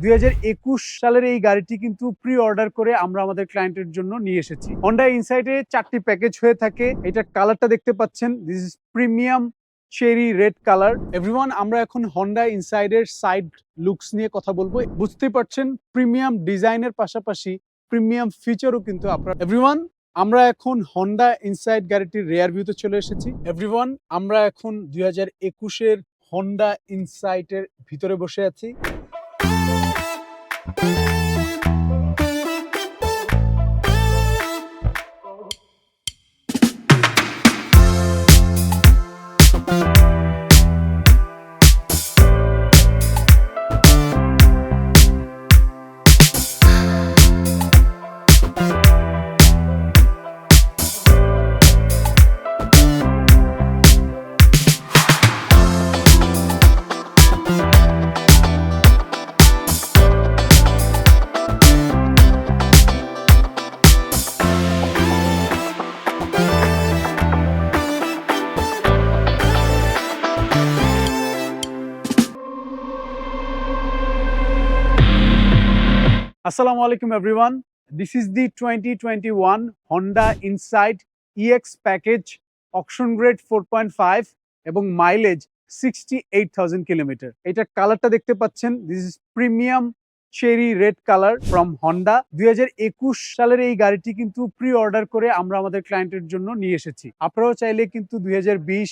দুই হাজার একুশ সালের এই গাড়িটি কিন্তু প্রি অর্ডার করে আমরা আমাদের ক্লায়েন্টের জন্য নিয়ে এসেছি। হন্ডা ইনসাইডে চারটি প্যাকেজ হয়ে থাকে। এটার কালারটা দেখতে পাচ্ছেন। This is premium cherry red colour everyone আমরা এখন হন্ডা ইনসাইডের সাইড লুকস নিয়ে কথা বলব। বুঝতে পারছেন প্রিমিয়াম ডিজাইনের পাশাপাশি প্রিমিয়াম ফিচারও কিন্তু আপনার এভরিওয়ান আমরা এখন হন্ডা ইনসাইড গাড়িটির রেয়ার ভিউতে চলে এসেছি। এভরিওয়ান আমরা এখন দুই হাজার একুশের হন্ডা ইনসাইটের ভিতরে বসে আছি। Bye. আসসালামু আলাইকুম everyone. This is the twenty twenty one Honda Insight EX package auction grade four point five এবং mileage sixty eight thousand kilometre এটার কালারটা দেখতে পাচ্ছেন। This is premium cherry red colour from Honda দুই হাজার একুশ সালের এই গাড়িটি কিন্তু প্রি অর্ডার করে আমরা আমাদের ক্লায়েন্টের জন্য নিয়ে এসেছি। আপনারাও চাইলে কিন্তু দুই হাজার বিশ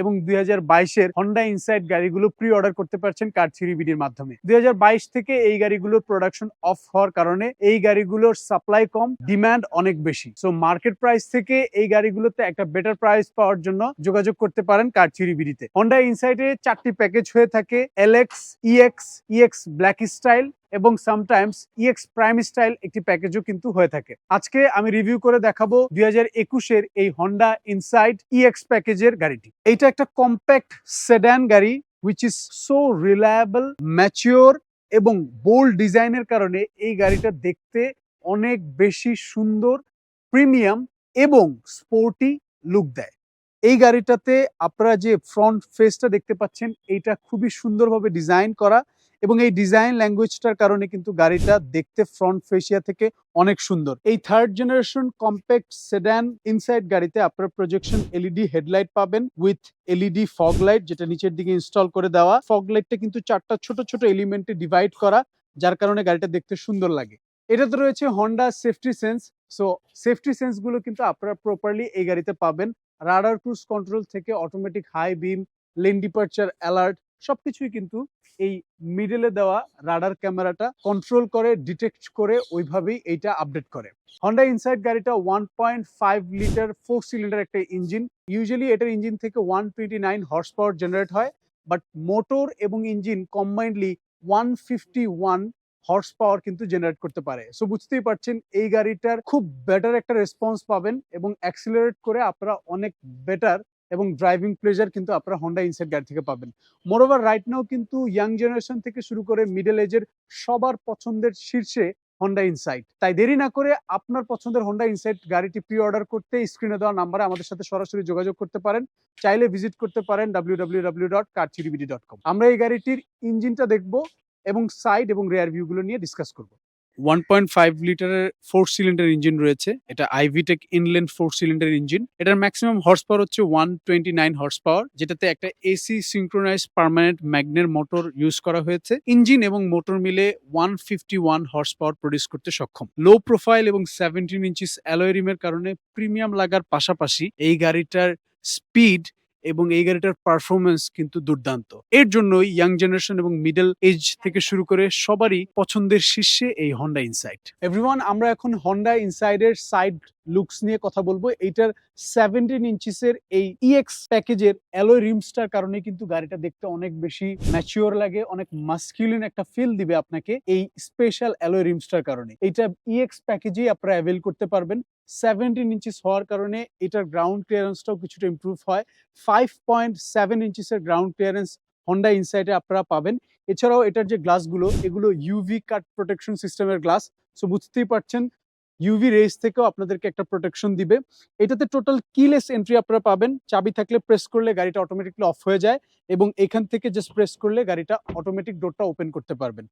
এবং দুই হাজার বাইশের হন্ডা ইনসাইড গাড়িগুলো প্রি অর্ডার করতে পারছেন কার থ্রি বিডির মাধ্যমে। দুই হাজার বাইশ থেকে এই গাড়িগুলোর প্রোডাকশন অফ হওয়ার কারণে এই গাড়িগুলোর সাপ্লাই কম ডিমান্ড অনেক বেশি। সো মার্কেট প্রাইস থেকে এই গাড়িগুলোতে একটা বেটার প্রাইস পাওয়ার জন্য যোগাযোগ করতে পারেন কার থ্রি বিডিতে হন্ডা ইনসাইডে চারটি প্যাকেজ হয়ে থাকে LX EX EX black style এবং সামটাইমস ইএক্স প্রাইম স্টাইল একটি প্যাকেজও কিন্তু হয়ে থাকে। আজকে আমি রিভিউ করে দেখাবো দুই হাজার এই হন্ডা ইনসাইড ইএক্স প্যাকেজের গাড়িটি। এইটা একটা কম্প্যাক্ট সেডান গাড়ি which is so reliable mature এবং বোল্ড ডিজাইনের কারণে এই গাড়িটা দেখতে অনেক বেশি সুন্দর প্রিমিয়াম এবং স্পোর্টি লুক দেয়। এই গাড়িটাতে আপনারা যে ফ্রন্ট ফেসটা দেখতে পাচ্ছেন, এইটা খুবই সুন্দরভাবে ডিজাইন করা এবং এই ডিজাইন ল্যাঙ্গুয়েজটার কারণে কিন্তু গাড়িটা দেখতে ফ্রন্ট ফেসিয়া থেকে অনেক সুন্দর। এই third generation compact sedan Insight গাড়িতে আপনার প্রজেকশন এলইডি হেডলাইট পাবেন উইথ এলইডি ফগ লাইট যেটা নিচের দিকে ইনস্টল করে দেওয়া। ফগ লাইটটা কিন্তু চারটা ছোট ছোট এলিমেন্টে ডিভাইড করা, যার কারণে গাড়িটা দেখতে সুন্দর লাগে। এটাতে রয়েছে Honda safety sense so safety সেন্সগুলো কিন্তু আপনারা প্রপারলি এই গাড়িতে পাবেন। রাডার ক্রুজ কন্ট্রোল থেকে automatic high beam lane departure alert সবকিছুই কিন্তু এই মিডলে দেওয়া রাডার ক্যামেরাটা কন্ট্রোল করে ডিটেক্ট করে, ওইভাবেই এইটা আপডেট করে। হন্ডা ইনসাইড গাড়িটা one point five litre four cylinder একটা ইঞ্জিন ইউজুয়ালি এটার ইঞ্জিন থেকে one twenty nine horse power generate হয় বাট মোটর এবং engine combinedly one fifty one horse power কিন্তু জেনারেট করতে পারে। সো বুঝতেই পারছেন, এই গাড়িটার খুব বেটার একটা রেসপন্স পাবেন এবং অ্যাক্সিলারেট করে আপনারা অনেক বেটার এবং ড্রাইভিং প্লেজার কিন্তু আপনারা হন্ডা ইনসাইড গাড়ি থেকে পাবেন। মোরওভার রাইট নাও কিন্তু ইয়াং জেনারেশন থেকে শুরু করে মিডল এজের সবার পছন্দের শীর্ষে হন্ডা ইনসাইট তাই দেরি না করে আপনার পছন্দের হন্ডা ইনসাইট গাড়িটি প্রি অর্ডার করতে স্ক্রিনে দেওয়া নাম্বারে আমাদের সাথে সরাসরি যোগাযোগ করতে পারেন। চাইলে ভিজিট করতে পারেন ডাব্লিউ আমরা এই গাড়িটির ইঞ্জিনটা দেখব এবং সাইড এবং রেয়ার ভিউগুলো নিয়ে ডিসকাস করব। ওয়ান পয়েন্ট ফাইভ লিটারের ফোর সিলিন্ডার ইঞ্জিন রয়েছে। এটা iVTEC inline four cylinder engine এটার ম্যাক্সিমাম হর্স পাওয়ার হচ্ছে one twenty nine horse power যেটাতে একটা AC synchronise permanent ম্যাগনের motor use করা হয়েছে। ইঞ্জিন এবং মোটর মিলে one fifty one horse power produce করতে সক্ষম। লো প্রোফাইল এবং সেভেন্টিন ইঞ্চিস অ্যালয় রিমের কারণে প্রিমিয়াম লাগার পাশাপাশি এই গাড়িটার স্পিড এবং এই গাড়িটার পারফরমেন্স কিন্তু দুর্দান্ত। এর জন্যই ইয়াং জেনারেশন এবং মিডল এজ থেকে শুরু করে সবারই পছন্দের শীর্ষে এই হন্ডা ইনসাইট এভরিওয়ান আমরা এখন হন্ডা ইনসাইডের সাইড লুকস নিয়ে কথা বলব। এইটার সেভেন্টিন ইঞ্চিসের এই ইএক্স প্যাকেজের অ্যালোয় রিমসটার কারণে কিন্তু গাড়িটা দেখতে অনেক বেশি ম্যাচিওর লাগে, অনেক মাস্কিউলিন একটা ফিল দিবে আপনাকে এই স্পেশাল অ্যালোয় রিমসটার কারণে। এইটা ইএক্স প্যাকেজেই আপনারা অ্যাভেল করতে পারবেন। সেভেন্টিন ইঞ্চিস হওয়ার কারণে এটার গ্রাউন্ড ক্লিয়ারেন্সটাও কিছুটা ইমপ্রুভ হয়। Five point seven ground clearance Honda ইনসাইডে আপনারা পাবেন। এছাড়াও এটার যে গ্লাসগুলো এগুলো ইউভি কাট প্রোটেকশন সিস্টেমের গ্লাস সো বুঝতেই পারছেন ইউভি রেস থেকেও আপনাদেরকে একটা প্রোটেকশন দিবে। এটাতে টোটাল কিলেস এন্ট্রি আপনারা পাবেন। চাবি থাকলে প্রেস করলে গাড়িটা অটোমেটিকলি অফ হয়ে যায় এবং এখান থেকে জাস্ট প্রেস করলে গাড়িটা অটোমেটিক ডোরটা ওপেন করতে পারবেন।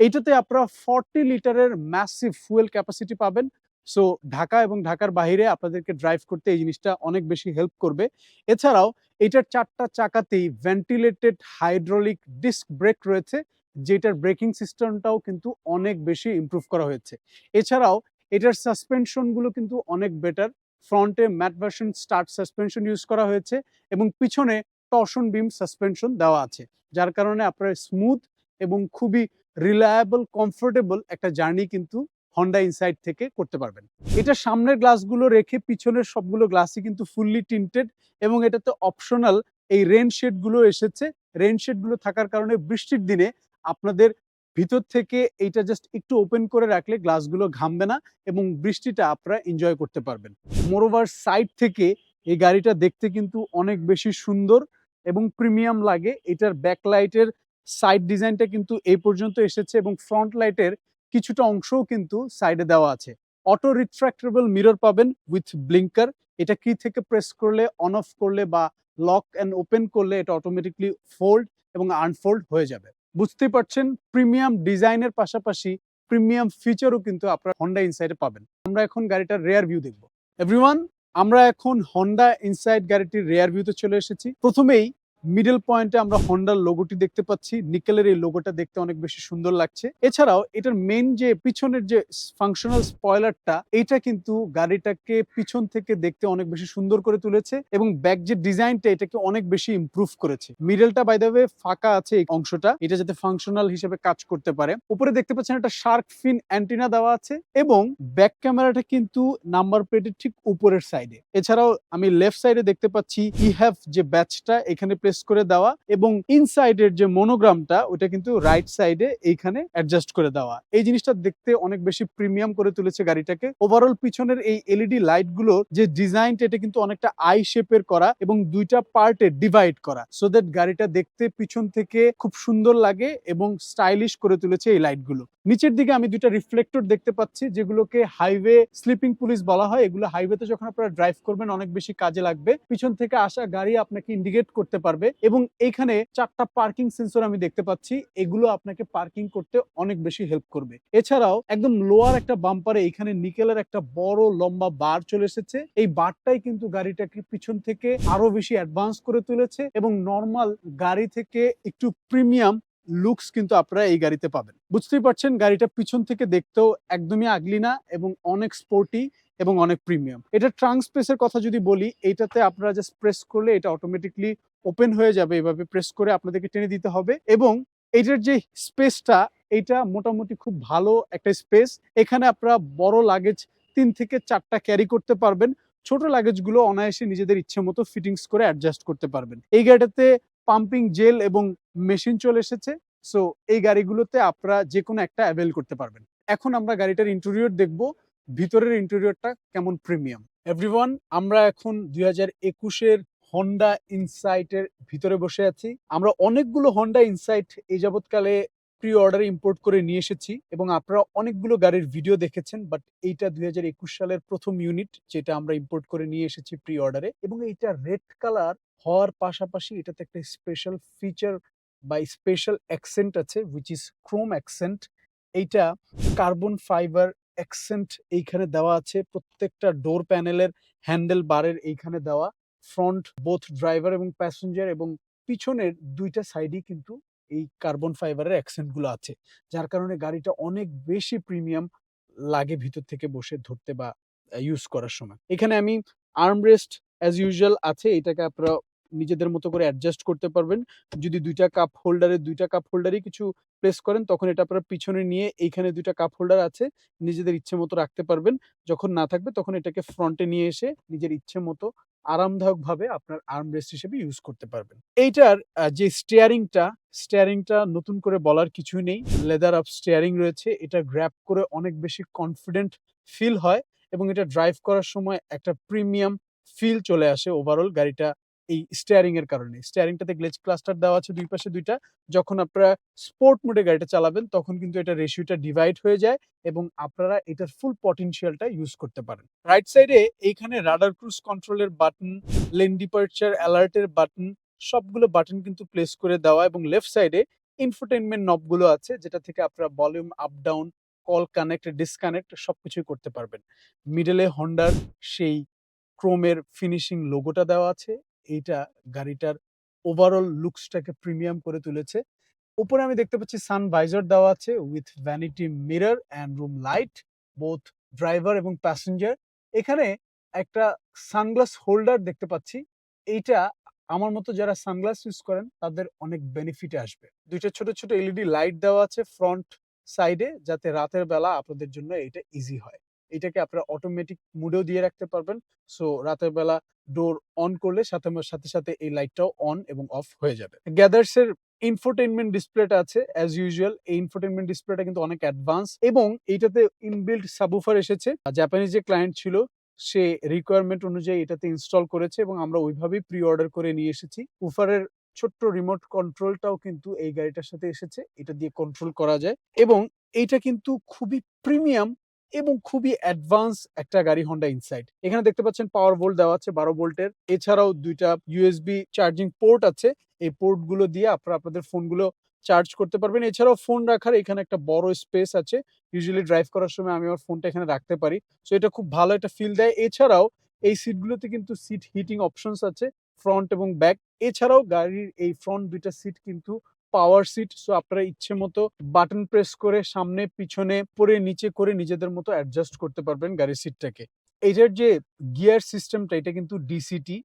এইটাতে আপনারা ফর্টি লিটারের ম্যাসিভ ফুয়েল ক্যাপাসিটি পাবেন। সো ঢাকা এবং ঢাকার বাইরে আপনাদেরকে ড্রাইভ করতে এই জিনিসটা অনেক বেশি হেল্প করবে। এছাড়াও, এটার চারটা চাকাতেই ভেন্টিলেটেড হাইড্রোলিক ডিস্ক ব্রেক রয়েছে, যেটার ব্রেকিং সিস্টেমটাও কিন্তু অনেক বেশি ইম্প্রুভ করা হয়েছে। এছাড়াও, এটার সাসপেনশনগুলো কিন্তু অনেক বেটার ফ্রন্টে MacPherson strut suspension use করা হয়েছে এবং পিছনে টর্শন বিম সাসপেনশন দেওয়া আছে, যার কারণে আপনার স্মুথ এবং খুবই রিলায়েবল কমফোর্টেবল একটা জার্নি কিন্তু হন্ডা ইনসাইড থেকে করতে পারবেন। এটা সামনের গ্লাসগুলো রেখে পিছনের সবগুলো গ্লাসই কিন্তু ফুললি টিন্টেড এবং এটাতে অপশনাল এই রেন শেডগুলো এসেছে। রেন শেডগুলো থাকার কারণে বৃষ্টির দিনে আপনাদের ভিতর থেকে এইটা জাস্ট একটু ওপেন করে রাখলে গ্লাসগুলো ঘামবে না এবং বৃষ্টিটা আপনারা এনজয় করতে পারবেন। মোরোভার সাইড থেকে এই গাড়িটা দেখতে কিন্তু অনেক বেশি সুন্দর এবং প্রিমিয়াম লাগে। এটার ব্যাকলাইটের সাইড ডিজাইনটা কিন্তু এই পর্যন্ত এসেছে এবং ফ্রন্ট লাইটের কিছুটা অংশও কিন্তু সাইডে দেওয়া আছে। অটো রিট্রাক্টেবল মিরর পাবেন উইথ ব্লিঙ্কার এটা কি থেকে প্রেস করলে অন অফ করলে বা লক অ্যান্ড ওপেন করলে এটা অটোমেটিকলি ফোল্ড এবং আনফোল্ড হয়ে যাবে। বুঝতেই পারছেন প্রিমিয়াম ডিজাইনের পাশাপাশি প্রিমিয়াম ফিচারও কিন্তু আপনারা হন্ডা ইনসাইডে পাবেন। আমরা এখন গাড়িটার রেয়ার ভিউ দেখব। এভরিওয়ান আমরা এখন হন্ডা ইনসাইড গাড়িটির রেয়ার ভিউতে চলে এসেছি। প্রথমেই মিডল পয়েন্টে আমরা হন্ডার লোগোটি দেখতে পাচ্ছি। নিকেলের এই লোগোটা দেখতে অনেক বেশি সুন্দর লাগছে। এছাড়াও এটার মেইন যে পিছনের যে ফাংশনাল স্পয়লারটা এইটা কিন্তু গাড়িটাকে পিছন থেকে দেখতে অনেক বেশি সুন্দর করে তুলেছে এবং ব্যাক যে ডিজাইনটা, এটাকে অনেক বেশি ইমপ্রুভ করেছে। মিডলটা বাই ফাঁকা আছে এই অংশটা। এটা যাতে ফাংশনাল হিসেবে কাজ করতে পারে। উপরে দেখতে পাচ্ছেন একটা শার্ক ফিন অ্যান্টিনা দেওয়া আছে এবং ব্যাক ক্যামেরাটা কিন্তু নাম্বার প্লেটের ঠিক উপরের সাইডে এছাড়াও আমি লেফট সাইডে দেখতে পাচ্ছি ই হ্যাভ যে ব্যাচটা এখানে প্রেস করে দেওয়া এবং ইনসাইডের যে মনোগ্রামটা, ওটা কিন্তু রাইট সাইডে এইখানে অ্যাডজাস্ট করে দেওয়া। এই জিনিসটা দেখতে অনেক বেশি প্রিমিয়াম করে তুলেছে গাড়িটাকে। ওভারঅল পিছনের এই এলইডি লাইটগুলো যে ডিজাইনটা এটা কিন্তু অনেকটা আই শেপের করা এবং দুইটা পার্টে ডিভাইড করা। সো দ্যাট গাড়িটা দেখতে পিছন থেকে খুব সুন্দর লাগে এবং স্টাইলিশ করে তুলেছে এই লাইটগুলো নিচের দিকে আমি দুইটা রিফ্লেক্টর দেখতে পাচ্ছি, যেগুলোকে হাইওয়ে স্লিপিং পুলিশ বলা হয়। এগুলো হাইওয়েতে যখন আপনারা ড্রাইভ করবেন, অনেক বেশি কাজে লাগবে। পিছন থেকে আসা গাড়ি আপনাকে ইন্ডিকেট করতে পারবে এবং এখানে চারটা পার্কিং সেন্সর আমি দেখতে পাচ্ছি। এগুলো আপনাকে পার্কিং করতে অনেক বেশি হেল্প করবে। এছাড়াও একদম লোয়ার একটা বাম্পারে এখানে নিকেলের একটা বড় লম্বা বার চলে এসেছে। এই বারটাই কিন্তু গাড়িটাকে পিছন থেকে আরও বেশি অ্যাডভান্স করে তুলেছে এবং নর্মাল গাড়ি থেকে একটু প্রিমিয়াম লুকস কিন্তু আপনারা এই গাড়িতে পাবেন। বুঝতেই পারছেন, গাড়িটা পিছন থেকে দেখতেও একদমই আগলি না এবং অনেক স্পোর্টি এবং অনেক প্রিমিয়াম এটা ট্রাঙ্ক কথা যদি বলি এইটাতে আপনারা জাস্ট প্রেস করলে এটা অটোমেটিকলি ওপেন হয়ে যাবে, এভাবে প্রেস করে আপনাদেরকে টেনে দিতে হবে এবং এইটার যে স্পেসটা এইটা মোটামুটি খুব ভালো একটা স্পেস এখানে আপনারা বড় লাগেজ তিন থেকে চারটা ক্যারি করতে পারবেন। ছোট লাগেজগুলো অনায়াসে নিজেদের ইচ্ছে মতো ফিটিংস করে অ্যাডজাস্ট করতে পারবেন। এই গাড়িটাতে পাম্পিং জেল এবং মেশিন চলে এসেছে। সো এই গাড়িগুলোতে আপনারা যে কোনো একটা অ্যাভেল করতে পারবেন। এখন আমরা গাড়িটার ইন্টেরিয়র দেখব। ভিতরের ইন্টেরিয়রটা কেমন প্রিমিয়াম এভরিওয়ান আমরা এখন দুই হাজার একুশের হন্ডা ইনসাইটের ভিতরে বসে আছি। আমরা অনেকগুলো হন্ডা ইনসাইট এই যাবৎকালে প্রি অর্ডারে ইম্পোর্ট করে নিয়ে এসেছি এবং আপনারা অনেকগুলো গাড়ির ভিডিও দেখেছেন বাট এইটা দুই হাজার একুশ সালের প্রথম ইউনিট যেটা আমরা ইম্পোর্ট করে নিয়ে এসেছি প্রি অর্ডারে এবং এইটা রেড কালার হওয়ার পাশাপাশি এটাতে একটা স্পেশাল ফিচার বা স্পেশাল অ্যাকসেন্ট আছে উইচ ইজ ক্রোম অ্যাকসেন্ট এইটা কার্বন ফাইবার অ্যাকসেন্ট এইখানে দেওয়া আছে, প্রত্যেকটা ডোর প্যানেলের হ্যান্ডেল বারের এইখানে দেওয়া। ফ্রন্ট বোথ ড্রাইভার এবং প্যাসেঞ্জার এবং পিছনের দুইটা সাইডই কিন্তু এই কার্বন ফাইবারের অ্যাকসেন্টগুলো আছে। যার কারণে গাড়িটা অনেক বেশি প্রিমিয়াম লাগে ভিতর থেকে বসে ধরতে বা ইউজ করার সময়। এখানে আমি আর্মরেস্ট অ্যাজ ইউজুয়াল আছে, এটাকে আপনারা নিজেদের মতো করে অ্যাডজাস্ট করতে পারবেন। যদি দুইটা কাপ হোল্ডারে দুইটা কাপ হোল্ডারই কিছু প্লেস করেন, তখন এটা আপনারা পিছনে নিয়ে এইখানে দুইটা কাপ হোল্ডার আছে, নিজেদের ইচ্ছে মতো রাখতে পারবেন। যখন না থাকবে, তখন এটাকে ফ্রন্টে নিয়ে এসে নিজের ইচ্ছে মতো আরামদায়ক ভাবে আপনার আর্মরেস্ট হিসেবে ইউজ করতে পারবেন। এইটার যে স্টিয়ারিংটা স্টিয়ারিংটা নতুন করে বলার কিছুই নেই। লেদার অফ স্টিয়ারিং রয়েছে। এটা গ্র্যাপ করে অনেক বেশি কনফিডেন্ট ফিল হয় এবং এটা ড্রাইভ করার সময় একটা প্রিমিয়াম ফিল চলে আসে ওভারঅল গাড়িটা এই স্টিয়ারিং এর কারণে। স্টিয়ারিংটাতে গ্লেজ ক্লাস্টার দেওয়া আছে দুই পাশে দুইটা। যখন আপনারা স্পোর্ট মোডে গাড়িটা চালাবেন, তখন কিন্তু এটা রেশিওটা ডিভাইড হয়ে যায় এবং আপনারা এটার ফুল পটেনশিয়ালটা ইউজ করতে পারেন। রাইট সাইডে এইখানে রাডার ক্রুজ কন্ট্রোলের বাটন লেন ডিপার্চার অ্যালার্টের বাটন সবগুলো বাটন কিন্তু প্লেস করে দেওয়া এবং লেফট সাইডে ইনফোটেনমেন্ট নবগুলো আছে, যেটা থেকে আপনারা volume up down call connect disconnect সবকিছুই করতে পারবেন। মিডলে হন্ডার সেই ক্রোমের ফিনিশিং লোগোটা দেওয়া আছে। এইটা গাড়িটার ওভারঅল লুকসটাকে প্রিমিয়াম করে তুলেছে। উপরে আমি দেখতে পাচ্ছি সান ভাইজার দেওয়া আছে with vanity mirror and room light both driver এবং প্যাসেঞ্জার এখানে একটা সানগ্লাস হোল্ডার দেখতে পাচ্ছি। এইটা আমার মতো যারা সানগ্লাস ইউজ করেন, তাদের অনেক বেনিফিটে আসবে। দুইটা ছোট ছোট এলইডি লাইট দেওয়া আছে ফ্রন্ট সাইডে যাতে রাতের বেলা আপনাদের জন্য এটা ইজি হয়। এটাকে আপনারা অটোমেটিক মুডেও দিয়ে রাখতে পারবেন। সো রাতের বেলা ডোর অন করলে সাথে সাথে সাথে এই লাইটটাও অন এবং অফ হয়ে যাবে। গ্যাদার্স এর ইনফোটেনমেন্ট ডিসপ্লেটা আছে অ্যাজ ইউজুয়াল এই ইনফোটেনমেন্ট ডিসপ্লেটা কিন্তু অনেক অ্যাডভান্স এবং এইটাতে ইনবিল্ট সাবুফার এসেছে। জাপানিজ যে ক্লায়েন্ট ছিল, সে রিকোয়ারমেন্ট অনুযায়ী এটাতে ইনস্টল করেছে এবং আমরা ওইভাবেই প্রি অর্ডার করে নিয়ে এসেছি। উফারের ছোট্ট রিমোট কন্ট্রোলটাও কিন্তু এই গাড়িটার সাথে এসেছে, এটা দিয়ে কন্ট্রোল করা যায়। এবং এইটা কিন্তু খুবই প্রিমিয়াম এবং খুবই অ্যাডভান্স একটা গাড়ি হন্ডা ইনসাইড এখানে দেখতে পাচ্ছেন পাওয়ার ভোল্ট দেওয়া আছে বারো ভোল্টের এছাড়াও দুইটা ইউএসবি চার্জিং পোর্ট আছে। এই পোর্টগুলো দিয়ে আপনারা আপনাদের ফোনগুলো চার্জ করতে পারবেন। এছাড়াও ফোন রাখার এখানে একটা বড় স্পেস আছে। ইউজুয়ালি ড্রাইভ করার সময় আমি আমার ফোনটা এখানে রাখতে পারি। সো এটা খুব ভালো একটা ফিল দেয়। এছাড়াও এই সিটগুলোতে কিন্তু সিট হিটিং অপশনস আছে। ফ্রন্ট এবং ব্যাক এছাড়াও গাড়ির এই ফ্রন্ট দুইটা সিট কিন্তু পাওয়ার সিট সো আপনারা ইচ্ছে মতো বাটন প্রেস করে সামনে, পিছনে পরে নিচে করে নিজেদের মতো অ্যাডজাস্ট করতে পারবেন গাড়ির সিটটাকে এইটার যে গিয়ার সিস্টেমটা এটা কিন্তু ডিসিটি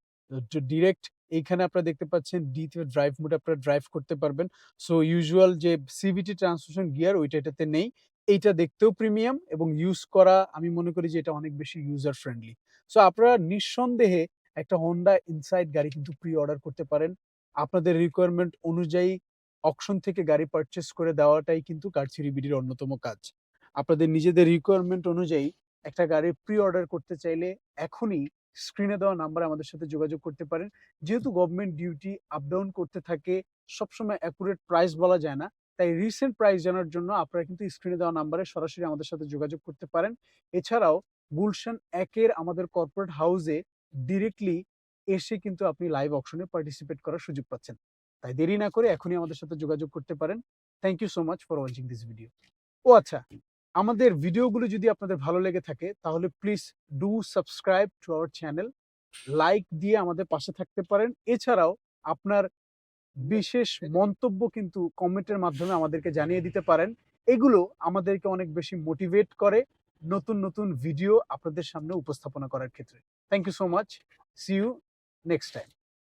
ডিরেক্ট এইখানে আপনারা দেখতে পাচ্ছেন ডি থেকে ড্রাইভ মোডে আপনারা ড্রাইভ করতে পারবেন। সো ইউজুয়াল যে সিভিটি ট্রান্সমিশন গিয়ার ওইটা এটাতে নেই। এইটা দেখতেও প্রিমিয়াম এবং ইউজ করা, আমি মনে করি যে এটা অনেক বেশি ইউজার ফ্রেন্ডলি সো আপনারা নিঃসন্দেহে একটা হন্ডা ইনসাইড গাড়ি কিন্তু প্রি অর্ডার করতে পারেন। আপনাদের রিকোয়ারমেন্ট অনুযায়ী অকশন থেকে গাড়ি পারচেস করে দেওয়াটাই কিন্তু কারছিরি বিডির অন্যতম কাজ। আপনাদের নিজেদের রিকোয়ারমেন্ট অনুযায়ী একটা গাড়ি প্রি অর্ডার করতে চাইলে এখনই স্ক্রিনে দেওয়া নাম্বারে আমাদের সাথে যোগাযোগ করতে পারেন। যেহেতু গভর্নমেন্ট ডিউটি আপ ডাউন করতে থাকে, সবসময় অ্যাকুরেট প্রাইস বলা যায় না, তাই রিসেন্ট প্রাইস জানার জন্য আপনারা কিন্তু স্ক্রিনে দেওয়া নাম্বারে সরাসরি আমাদের সাথে যোগাযোগ করতে পারেন। এছাড়াও গুলশান একের আমাদের কর্পোরেট হাউসে ডিরেক্টলি এসে কিন্তু আপনি লাইভ অপশনে পার্টিসিপেট করার সুযোগ পাচ্ছেন। তাই দেরি না করে এখনই আমাদের সাথে যোগাযোগ করতে পারেন। Thank you so much for watching this video ও আচ্ছা আমাদের ভিডিওগুলো যদি আপনাদের ভালো লেগে থাকে, তাহলে please do subscribe to our channel like দিয়ে আমাদের পাশে থাকতে পারেন। এছাড়াও আপনার বিশেষ মন্তব্য কিন্তু কমেন্টের মাধ্যমে আমাদেরকে জানিয়ে দিতে পারেন। এগুলো আমাদেরকে অনেক বেশি মোটিভেট করে নতুন নতুন ভিডিও আপনাদের সামনে উপস্থাপনা করার ক্ষেত্রে। Thank you so much see you next time